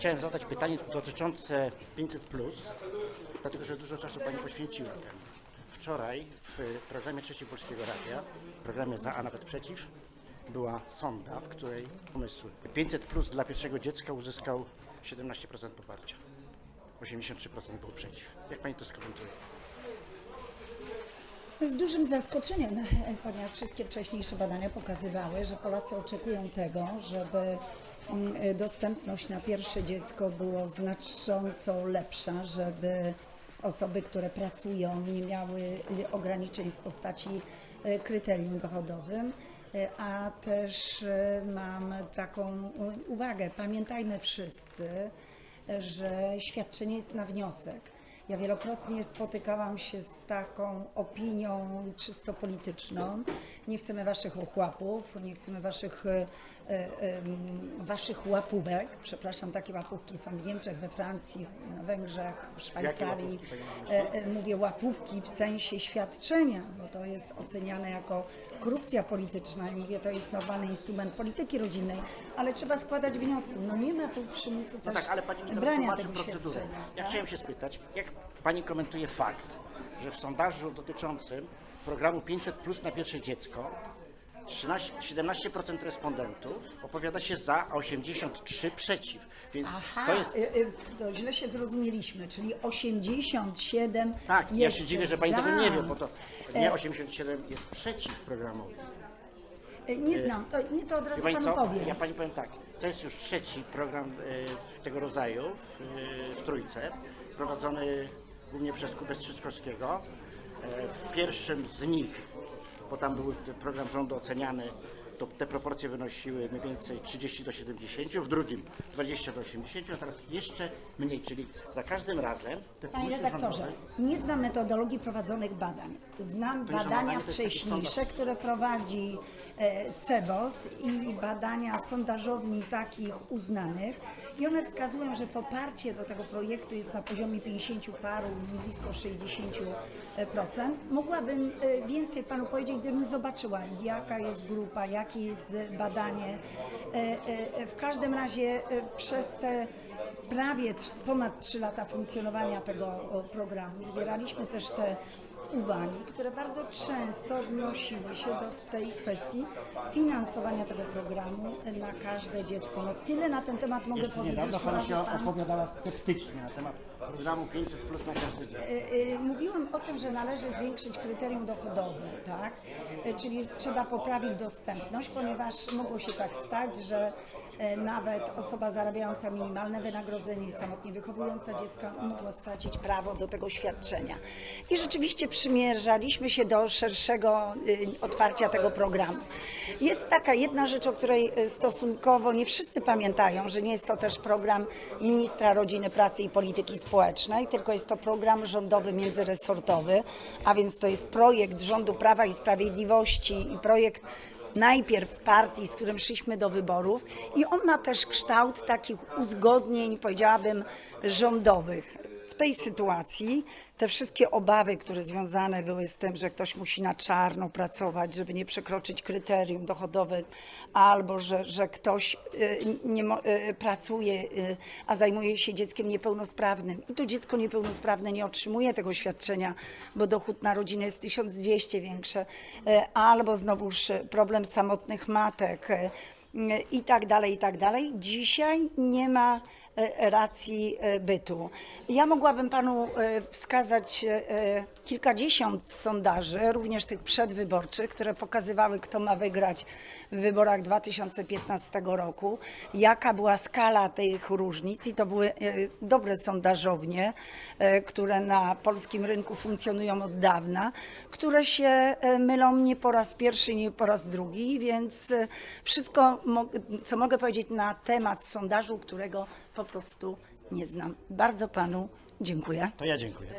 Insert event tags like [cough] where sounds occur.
chciałem zadać pytanie dotyczące 500, dlatego że dużo czasu Pani poświęciła temu. Wczoraj w programie Trzeciej Polskiego Radia, programie Za, a nawet Przeciw, była sonda, w której pomysł 500 dla pierwszego dziecka uzyskał 17% poparcia. 83% było przeciw. Jak Pani to skomentuje? Z dużym zaskoczeniem, [laughs] ponieważ wszystkie wcześniejsze badania pokazywały, że Polacy oczekują tego, żeby mm, dostępność na pierwsze dziecko było znacząco lepsza, żeby osoby, które pracują, nie miały y, ograniczeń w postaci y, kryterium dochodowym. Y, A też mam taką uwagę, pamiętajmy wszyscy, że świadczenie jest na wniosek. Ja wielokrotnie spotykałam się z taką opinią czysto polityczną. Nie chcemy waszych ochłapów, nie chcemy waszych, e, e, waszych łapówek. Przepraszam, takie łapówki są w Niemczech, we Francji, na Węgrzech, w Szwajcarii. łapówki? E, Mówię łapówki w sensie świadczenia, bo to jest oceniane jako korupcja polityczna i mówię, to jest normalny instrument polityki rodzinnej, ale trzeba składać wnioski. No nie ma tu przymusu No też tak, ale Pani mi teraz brania tłumaczy tego procedurę. Ja tak? chciałem się spytać, jak Pani komentuje fakt, że w sondażu dotyczącym programu 500 plus na pierwsze dziecko 13, 17% respondentów opowiada się za, a 83 przeciw. Więc Aha, to jest. y, y, to źle się zrozumieliśmy, czyli 87 Tak, ja jest się dziwię, że Pani za. tego nie wie, bo to nie E, 87 jest przeciw programowi. y, Nie znam, to, nie to od Wie razu Pani panu co? powiem. Ja Pani powiem tak, to jest już trzeci program e, tego rodzaju w, e, w Trójce, prowadzony głównie przez Kubę Strzyczkowskiego. E, W pierwszym z nich, bo tam był program rządu oceniany, to te proporcje wynosiły mniej więcej 30 do 70, w drugim 20 do 80, a teraz jeszcze mniej, czyli za każdym razem te Panie redaktorze, rządowe nie znam metodologii prowadzonych badań. Znam To nie są badania badania, to jest taki wcześniejsze, sondaż. które prowadzi e, CEBOS i badania sondażowni takich uznanych. I one wskazują, że poparcie do tego projektu jest na poziomie 50 paru, blisko 60%. Mogłabym e, więcej panu powiedzieć, gdybym zobaczyła, jaka jest grupa, jakie jest badanie. E, e, W każdym razie przez te prawie ponad 3 lata funkcjonowania tego programu zbieraliśmy też te uwagi, które bardzo często odnosiły się do tej kwestii finansowania tego programu na każde dziecko. No tyle na ten temat mogę Jeszcze powiedzieć. niedawno Pani się pan. opowiadała sceptycznie na temat programu 500 plus na każde dziecko. Y, y, Mówiłam o tym, że należy zwiększyć kryterium dochodowe, tak? Y, Czyli trzeba poprawić dostępność, ponieważ mogło się tak stać, że nawet osoba zarabiająca minimalne wynagrodzenie i samotnie wychowująca dziecka mogła stracić prawo do tego świadczenia. I rzeczywiście przymierzaliśmy się do szerszego y, otwarcia tego programu. Jest taka jedna rzecz, o której y, stosunkowo nie wszyscy pamiętają, że nie jest to też program ministra rodziny, pracy i polityki społecznej, tylko jest to program rządowy międzyresortowy, a więc to jest projekt rządu Prawa i Sprawiedliwości i projekt najpierw partii, z którym szliśmy do wyborów i on ma też kształt takich uzgodnień, powiedziałabym, rządowych. W tej sytuacji te wszystkie obawy, które związane były z tym, że ktoś musi na czarno pracować, żeby nie przekroczyć kryterium dochodowe, albo że, że ktoś y, nie mo- y, pracuje, y, a zajmuje się dzieckiem niepełnosprawnym i to dziecko niepełnosprawne nie otrzymuje tego świadczenia, bo dochód na rodzinę jest 1200 większe, y, albo znowuż y, problem samotnych matek y, i tak dalej, i tak dalej. Dzisiaj nie ma racji e, bytu. Ja mogłabym panu e, wskazać e, kilkadziesiąt sondaży, również tych przedwyborczych, które pokazywały, kto ma wygrać w wyborach 2015 roku, jaka była skala tych różnic i to były e, dobre sondażownie, e, które na polskim rynku funkcjonują od dawna, które się e, mylą nie po raz pierwszy, nie po raz drugi, więc wszystko, co mogę powiedzieć na temat sondażu, którego po prostu nie znam. Bardzo panu dziękuję. To ja dziękuję.